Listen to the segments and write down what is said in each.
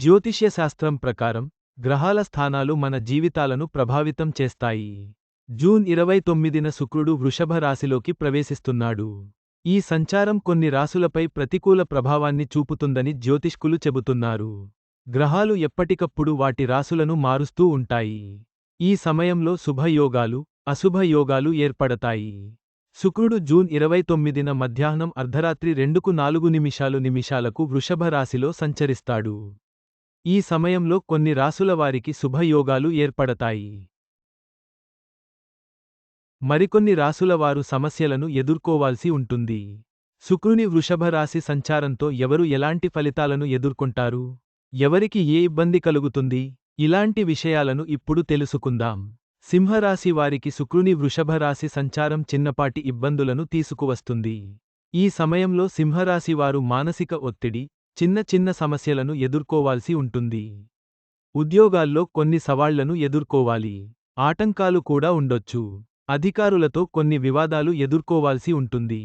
జ్యోతిష్యశాస్త్రం ప్రకారం గ్రహాల స్థానాలు మన జీవితాలను ప్రభావితం చేస్తాయి. జూన్ ఇరవై తొమ్మిదిన శుక్రుడు వృషభ రాశిలోకి ప్రవేశిస్తున్నాడు. ఈ సంచారం కొన్ని రాసులపై ప్రతికూల ప్రభావాన్ని చూపుతుందని జ్యోతిష్కులు చెబుతున్నారు. గ్రహాలు ఎప్పటికప్పుడు వాటి రాసులను మారుస్తూ ఉంటాయి. ఈ సమయంలో శుభయోగాలు అశుభయోగాలు ఏర్పడతాయి. శుక్రుడు జూన్ ఇరవై తొమ్మిదిన మధ్యాహ్నం అర్ధరాత్రి రెండుకు నాలుగు నిమిషాలు నిమిషాలకు వృషభ రాశిలో సంచరిస్తాడు. ఈ సమయంలో కొన్ని రాసుల వారికి శుభయోగాలు ఏర్పడతాయి. మరికొన్ని రాసుల వారు సమస్యలను ఎదుర్కోవాల్సి ఉంటుంది. శుక్రుని వృషభ రాశి సంచారంతో ఎవరు ఎలాంటి ఫలితాలను ఎదుర్కొంటారు? ఎవరికి ఏ ఇబ్బంది కలుగుతుంది? ఇలాంటి విషయాలను ఇప్పుడు తెలుసుకుందాం. సింహరాశి వారికి శుక్రుని వృషభరాశి సంచారం చిన్నపాటి ఇబ్బందులను తీసుకువస్తుంది. ఈ సమయంలో సింహరాశివారు మానసిక ఒత్తిడి చిన్న చిన్న సమస్యలను ఎదుర్కోవాల్సి ఉంటుంది. ఉద్యోగాల్లో కొన్ని సవాళ్ళను ఎదుర్కోవాలి. ఆటంకాలు కూడా ఉండొచ్చు. అధికారులతో కొన్ని వివాదాలు ఎదుర్కోవాల్సి ఉంటుంది.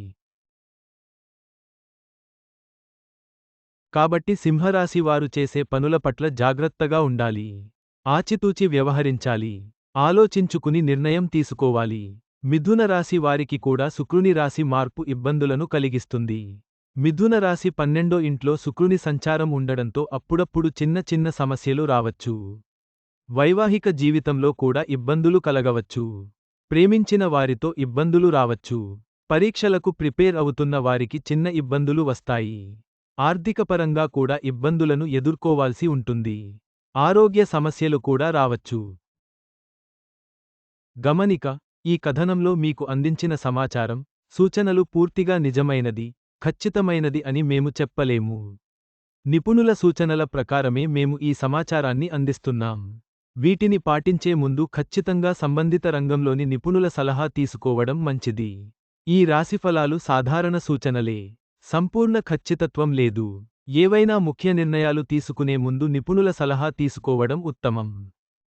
కాబట్టి సింహరాశి వారు చేసే పనుల పట్ల జాగ్రత్తగా ఉండాలి. ఆచితూచి వ్యవహరించాలి. ఆలోచించుకుని నిర్ణయం తీసుకోవాలి. మిథున రాశి వారికి కూడా శుక్రుని రాశి మార్పు ఇబ్బందులను కలిగిస్తుంది. మిథున రాశి పన్నెండో ఇంట్లో శుక్రుని సంచారం ఉండడంతో అప్పుడప్పుడు చిన్న చిన్న సమస్యలు రావచ్చు. వైవాహిక జీవితంలో కూడా ఇబ్బందులు కలగవచ్చు. ప్రేమించిన వారితో ఇబ్బందులు రావచ్చు. పరీక్షలకు ప్రిపేర్ అవుతున్న వారికి చిన్న ఇబ్బందులు వస్తాయి. ఆర్థికపరంగా కూడా ఇబ్బందులను ఎదుర్కోవాల్సి ఉంటుంది. ఆరోగ్య సమస్యలు కూడా రావచ్చు. గమనిక ఈ కథనంలో మీకు అందించిన సమాచారం సూచనలు పూర్తిగా నిజమైనది. ఖచ్చితమైనది అని మేము చెప్పలేము. నిపుణుల సూచనల ప్రకారమే మేము ఈ సమాచారాన్ని అందిస్తున్నాం. వీటిని పాటించే ముందు ఖచ్చితంగా సంబంధిత రంగంలోని నిపుణుల సలహా తీసుకోవడం మంచిది. ఈ రాశిఫలాలు సాధారణ సూచనలే. సంపూర్ణ ఖచ్చితత్వం లేదు. ఏవైనా ముఖ్య నిర్ణయాలు తీసుకునే ముందు నిపుణుల సలహా తీసుకోవడం ఉత్తమం.